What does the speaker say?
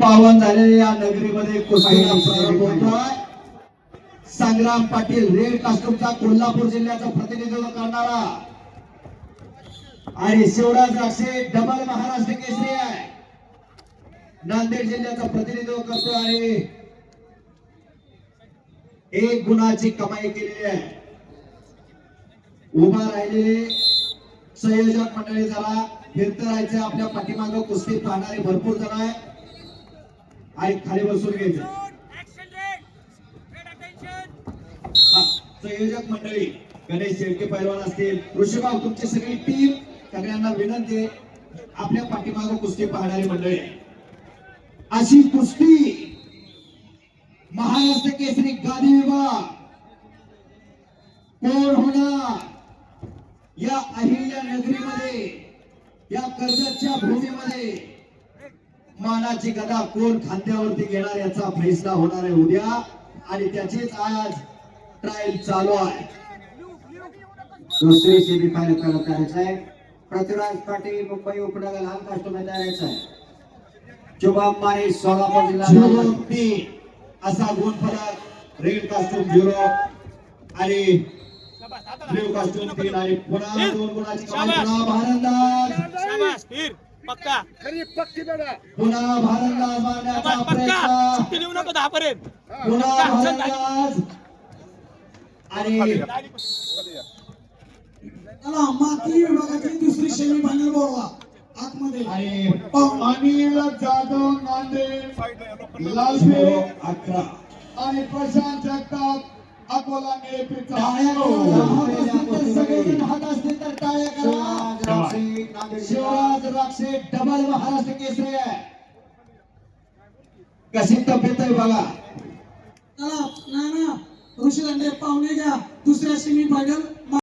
पावन झालेल्या या नगरीमध्ये प्रारंभ संग्राम पाटील रेड कास्टूमचा कोल्हापूर जिल्ह्याचं प्रतिनिधित्व करणारा. आणि शिवराज राक्षे डबल महाराष्ट्र केसरी आहे. नांदेड जिल्ह्याचं प्रतिनिधित्व करतो आणि एक गुणाची कमाई केलेली आहे. उभा राहिलेले संयोजक मंडळी जरा फिरत राहायचं आपल्या पाठीमागं कुस्ती पाहणारे भरपूर जण आहे आणि खाली बसून घ्यायचं संयोजक मंडळी गणेश शेळके पैलवान असतील. ऋषीभाऊ तुमची सगळी टीम सगळ्यांना विनंती आहे, आपल्या पाठीमाग कुस्ती पाहणारी मंडळी. अशी कुस्ती महाराष्ट्र केसरी गादी विभाग. कोण होणार? या अहिल्या नगरीमध्ये या कर्जतच्या भूमीमध्ये. मानाची गदा कोण खांद्यावरती घेणार याचा फैसला होणार आहे उद्या. आणि त्याचीच आज ट्रायल चालू आहे. दुसरी सेमी फायनल चालू करायचं आहे. पृथ्वीराज पाटील मुंबई उपनगर लहान कास्टमध्ये तयारायचं आहे. शुभम माने सोलापूर जिल्हा तीन असा गुण फलक रेड कास्टूम झिरो आणि ब्ल्यू. कास्टूम तीन आणि पुन्हा दोन गुणाची भारंदाज. शाबास. फिर. पक्का. पुन्हा भारंदाज मारण्याचा. पक्का. प्रयत्न सुट्टी देऊ नको दहापर्यंत. पुन्हा चल, चल, भारंदाज आणि चला माती विभागाची दुसरी सेमी फायनल बोलवा आतमध्ये आणि अनिल जाधव नांदेड झिरो लालपे अकरा आणि प्रशांत जगताप अकोला करा. शिवराज राक्षे डबल महाराष्ट्र केसरी आहे कशी तब्येत आहे बघा चला नाना ऋषी दांडे पाहुणे घ्या दुसऱ्या सेमी फायनल